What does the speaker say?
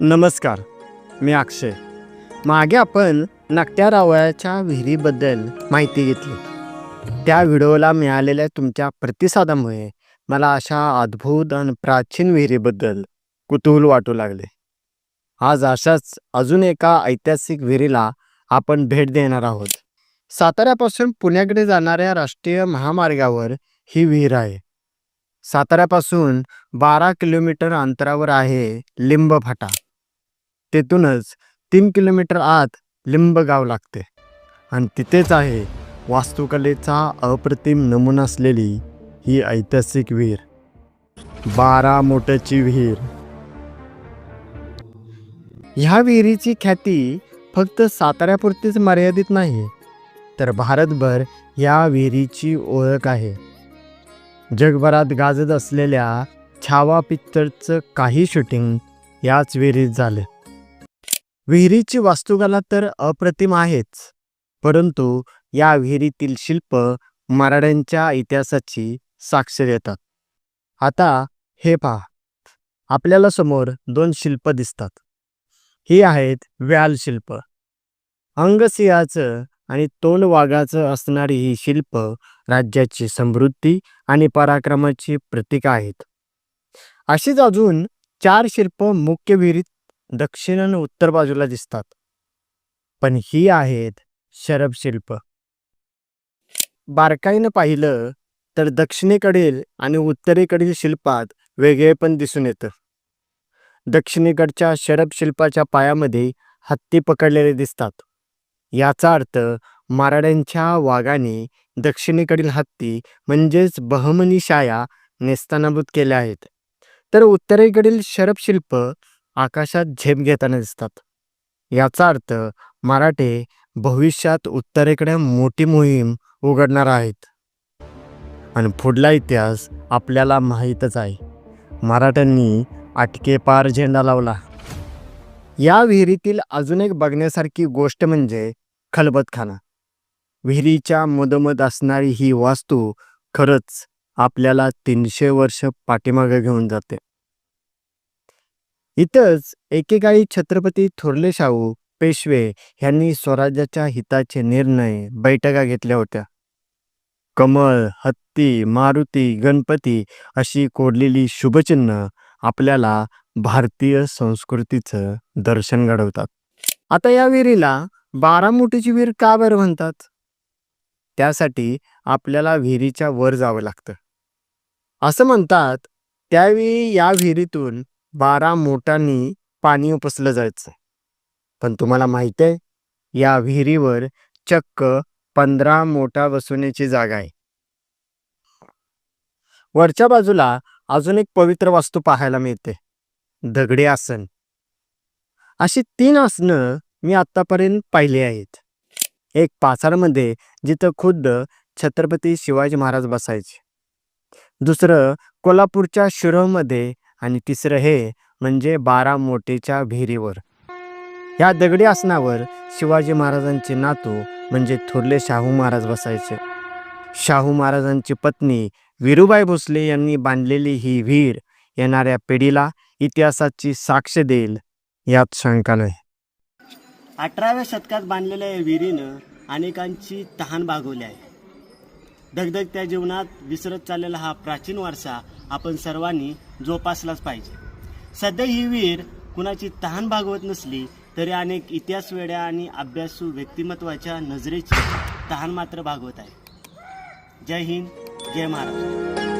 नमस्कार मी अक्षय. मागे आपण नकट्या रावळ्याच्या विहिरीबद्दल माहिती घेतली. त्या व्हिडिओला मिळालेल्या तुमच्या प्रतिसादामुळे मला अशा अद्भुत आणि प्राचीन विहिरीबद्दल कुतूहल वाटू लागले. आज अशाच अजून एका ऐतिहासिक विहिरीला आपण भेट देणार आहोत. साताऱ्यापासून पुण्याकडे जाणाऱ्या राष्ट्रीय महामार्गावर ही विहीर आहे. साताऱ्यापासून बारा किलोमीटर अंतरावर आहे लिंब फाटा तेथूनच तीन किलोमीटर आत लिंब गाव लागते आणि तिथेच आहे वास्तुकलेचा अप्रतिम नमुना असलेली ही ऐतिहासिक विहीर. बारा मोठ्याची विहीर. ह्या विहिरीची ख्याती फक्त साताऱ्यापुरतीच मर्यादित नाही तर भारतभर या विहिरीची ओळख आहे. जगभरात गाजत असलेल्या छावा पिक्चरचं काही शूटिंग याच विहिरीत झालं. विहिरीची वास्तुकला तर अप्रतिम आहेच. परंतु या विहिरीतील शिल्प मराठ्यांच्या इतिहासाची साक्ष देतात. आता हे पहा. आपल्याला समोर दोन शिल्प दिसतात. ही आहेत व्याल शिल्प. अंगसिंहाचं आणि तोंड वाघाचं असणारी ही शिल्प राज्याची समृद्धी आणि पराक्रमाची प्रतीक आहेत. अशीच अजून चार शिल्प मुख्य विहिरीत दक्षिण आणि उत्तर बाजूला दिसतात. पण ही आहेत शरभ शिल्प. बारकाईनं पाहिलं तर दक्षिणेकडील आणि उत्तरेकडील शिल्पात वेगळेपण दिसून येतं. दक्षिणेकडच्या शरभ शिल्पाच्या पायामध्ये हत्ती पकडलेले दिसतात. याचा अर्थ माराड्यांच्या वाघाने दक्षिणेकडील हत्ती म्हणजेच बहमनी शाया नेस्तानाभूत केल्या आहेत. तर उत्तरेकडील शरभ शिल्प आकाशात झेप घेताना दिसतात. याचा अर्थ मराठे भविष्यात उत्तरेकडे मोठी मोहीम उघडणार आहेत. आणि पुढला इतिहास आपल्याला माहीतच आहे. मराठ्यांनी आटके पार झेंडा लावला. या विहिरीतील अजून एक बघण्यासारखी गोष्ट म्हणजे खलबतखाना. विहिरीच्या मधोमध असणारी ही वास्तू खरंच आपल्याला तीनशे वर्ष पाठीमागे घेऊन जाते. इथंच एकेकाळी छत्रपती थोरले शाहू पेशवे यांनी स्वराज्याच्या हिताचे निर्णय बैठका घेतल्या होत्या. कमळ हत्ती मारुती गणपती अशी कोरलेली शुभचिन्ह आपल्याला भारतीय संस्कृतीचं दर्शन घडवतात. आता या विहिरीला बारामुटीची विहीर का बरं म्हणतात? त्यासाठी आपल्याला विहिरीच्या वर जावं लागतं. असं म्हणतात त्यावेळी या विहिरीतून बारा मोटांनी पाणी उपसलं जायचं. पण तुम्हाला माहिती आहे या विहिरीवर चक्क पंधरा मोठा बसवण्याची जागा आहे. वरच्या बाजूला अजून एक पवित्र वास्तू पाहायला मिळते. दगडी आसन. अशी तीन आसनं मी आतापर्यंत पाहिली आहेत. एक पाचारमध्ये जिथं खुद्द छत्रपती शिवाजी महाराज बसायचे. दुसरं कोल्हापूरच्या शिरोमध्ये आणि तिसरं हे म्हणजे बारा मोठेच्या विहिरीवर. या दगडी आसनावर शिवाजी महाराजांचे नातू म्हणजे थोरले शाहू महाराज बसायचे. शाहू महाराजांची पत्नी विरुबाई भोसले यांनी बांधलेली ही विहीर येणाऱ्या पिढीला इतिहासाची साक्ष देईल यात शंका नाही. अठराव्या शतकात बांधलेल्या या विहिरीनं अनेकांची तहान भागवली आहे. धगधगत्या जीवनात विसरत चाललेला हा प्राचीन वारसा आपण सर्वांनी जोपासलाच पाहिजे. सध्या ही विहीर कुणाची तहान भागवत नसली तरी अनेक इतिहास वेड्या आणि अभ्यासू व्यक्तिमत्वाच्या नजरेची तहान मात्र भागवत आहे. जय हिंद जय महाराष्ट्र.